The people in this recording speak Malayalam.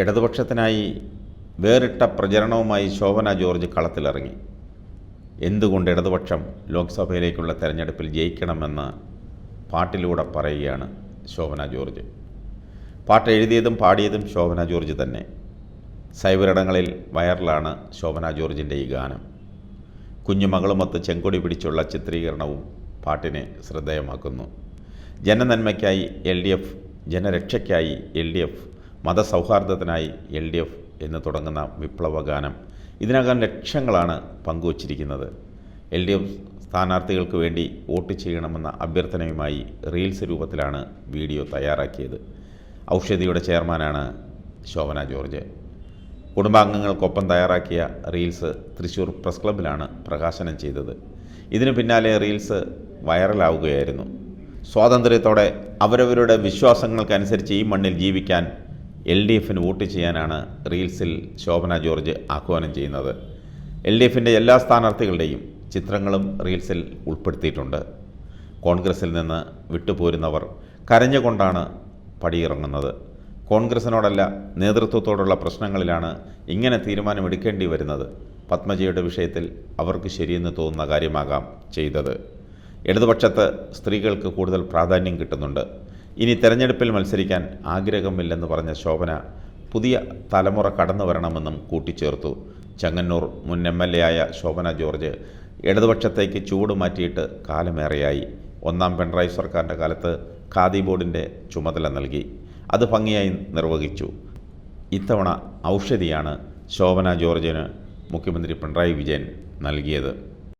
ഇടതുപക്ഷത്തിനായി വേറിട്ട പ്രചരണവുമായി ശോഭന ജോർജ് കളത്തിലിറങ്ങി. എന്തുകൊണ്ട് ഇടതുപക്ഷം ലോക്സഭയിലേക്കുള്ള തെരഞ്ഞെടുപ്പിൽ ജയിക്കണമെന്ന് പാട്ടിലൂടെ പറയുകയാണ് ശോഭന ജോർജ്. പാട്ട് എഴുതിയതും പാടിയതും ശോഭന ജോർജ് തന്നെ. സൈബറിടങ്ങളിൽ വൈറലാണ് ശോഭന ജോർജിന്റെ ഈ ഗാനം. കുഞ്ഞുമകളുമൊത്ത് ചെങ്കൊടി പിടിച്ചുള്ള ചിത്രീകരണവും പാട്ടിനെ ശ്രദ്ധേയമാക്കുന്നു. ജനനന്മയ്ക്കായി എൽ ഡി എഫ് ജനരക്ഷയ്ക്കായി എൽ ഡി എഫ് മതസൗഹാർദ്ദത്തിനായി എൽ ഡി എഫ് എന്ന് തുടങ്ങുന്ന വിപ്ലവഗാനം. ഇതിനകം ലക്ഷങ്ങളാണ് പങ്കുവച്ചിരിക്കുന്നത്. എൽ ഡി എഫ് സ്ഥാനാർത്ഥികൾക്ക് വേണ്ടി വോട്ട് ചെയ്യണമെന്ന അഭ്യർത്ഥനയുമായി റീൽസ് രൂപത്തിലാണ് വീഡിയോ തയ്യാറാക്കിയത്. ഔഷധിയുടെ ചെയർമാനാണ് ശോഭന ജോർജ്. കുടുംബാംഗങ്ങൾക്കൊപ്പം തയ്യാറാക്കിയ റീൽസ് തൃശ്ശൂർ പ്രസ് ക്ലബിലാണ് പ്രകാശനം ചെയ്തത്. ഇതിനു പിന്നാലെ റീൽസ് വൈറലാവുകയായിരുന്നു. സ്വാതന്ത്ര്യത്തോടെ അവരവരുടെ വിശ്വാസങ്ങൾക്കനുസരിച്ച് ഈ മണ്ണിൽ ജീവിക്കാൻ എൽ ഡി എഫിന് വോട്ട് ചെയ്യാനാണ് റീൽസിൽ ശോഭന ജോർജ് ആഹ്വാനം ചെയ്യുന്നത്. എൽ ഡി എഫിന്റെ എല്ലാ സ്ഥാനാർത്ഥികളുടെയും ചിത്രങ്ങളും റീൽസിൽ ഉൾപ്പെടുത്തിയിട്ടുണ്ട്. കോൺഗ്രസിൽ നിന്ന് വിട്ടുപോരുന്നവർ കരഞ്ഞുകൊണ്ടാണ് പടിയിറങ്ങുന്നത്. കോൺഗ്രസിനോടല്ല നേതൃത്വത്തോടുള്ള പ്രശ്നങ്ങളിലാണ് ഇങ്ങനെ തീരുമാനമെടുക്കേണ്ടി വരുന്നത്. പത്മജിയുടെ വിഷയത്തിൽ അവർക്ക് ശരിയെന്ന് തോന്നുന്ന കാര്യമാകാം ചെയ്തത്. ഇടതുപക്ഷത്ത് സ്ത്രീകൾക്ക് കൂടുതൽ പ്രാധാന്യം കിട്ടുന്നുണ്ട്. ഇനി തെരഞ്ഞെടുപ്പിൽ മത്സരിക്കാൻ ആഗ്രഹമില്ലെന്ന് പറഞ്ഞ ശോഭന പുതിയ തലമുറ കടന്നു വരണമെന്നും കൂട്ടിച്ചേർത്തു. ചങ്ങന്നൂർ മുൻ എം എൽ എ ആയ ശോഭന ജോർജ് ഇടതുപക്ഷത്തേക്ക് ചൂട് മാറ്റിയിട്ട് കാലമേറെയായി. ഒന്നാം പിണറായി സർക്കാരിന്റെ കാലത്ത് ഖാദി ബോർഡിന്റെ ചുമതല നൽകി. അത് ഭംഗിയായി നിർവഹിച്ചു. ഇത്തവണ ഔഷധിയാണ് ശോഭന ജോർജിന് മുഖ്യമന്ത്രി പിണറായി വിജയൻ നൽകിയത്.